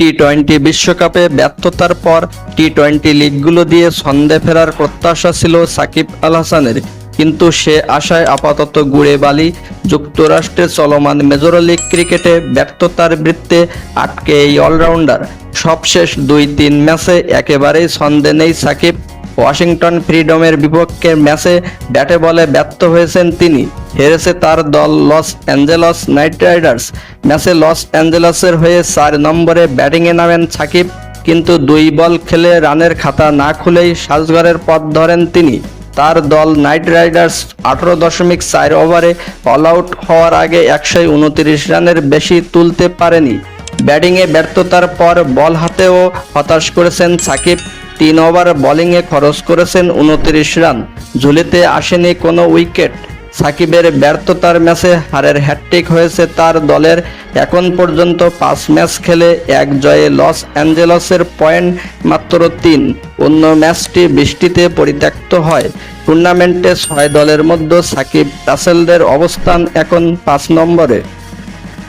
T twenty বিশ্বকাপে ব্যর্থতার পর টি টোয়েন্টি লিগগুলো দিয়ে ছন্দে ফেরার প্রত্যাশা ছিল সাকিব আল হাসানের। কিন্তু সে আশায় আপাতত গুড়ে বালি। যুক্তরাষ্ট্রে চলমান মেজর লিগ ক্রিকেটে ব্যর্থতার বৃত্তে আটকে এই অলরাউন্ডার সবশেষ দুই তিন ম্যাচে একেবারেই ছন্দে নেই সাকিব। ওয়াশিংটন ফ্রিডমের বিপক্ষে ম্যাচে ব্যাটে বলে ব্যর্থ হয়েছেন তিনি। হেরেছে তার দল লস অ্যাঞ্জেলস নাইট রাইডার্স। ম্যাচে লস অ্যাঞ্জেলসের হয়ে চার নম্বরে ব্যাটিংয়ে নামেন সাকিব, কিন্তু দুই বল খেলে রানের খাতা না খুলেই সাজঘরের পথ ধরেন তিনি। তার দল নাইট রাইডার্স আঠারো দশমিক চার ওভারে অল আউট হওয়ার আগে একশো উনত্রিশ রানের বেশি তুলতে পারেনি। ব্যাটিংয়ে ব্যর্থতার পর বল হাতেও হতাশ করেছেন সাকিব। তিন ওভার বোলিংয়ে খরচ করেছেন উনত্রিশ রান। ঝুলিতে আসেনি কোনো উইকেট। সাকিবের ব্যর্থতার ম্যাচে হারের হ্যাট্রিক হয়েছে তার দলের। এখন পর্যন্ত পাঁচ ম্যাচ খেলে এক জয়ে লস অ্যাঞ্জেলসের পয়েন্ট মাত্র তিন। অন্য ম্যাচটি বৃষ্টিতে পরিত্যক্ত হয়। টুর্নামেন্টে ছয় দলের মধ্যে সাকিব রাসেলদের অবস্থান এখন পাঁচ নম্বরে।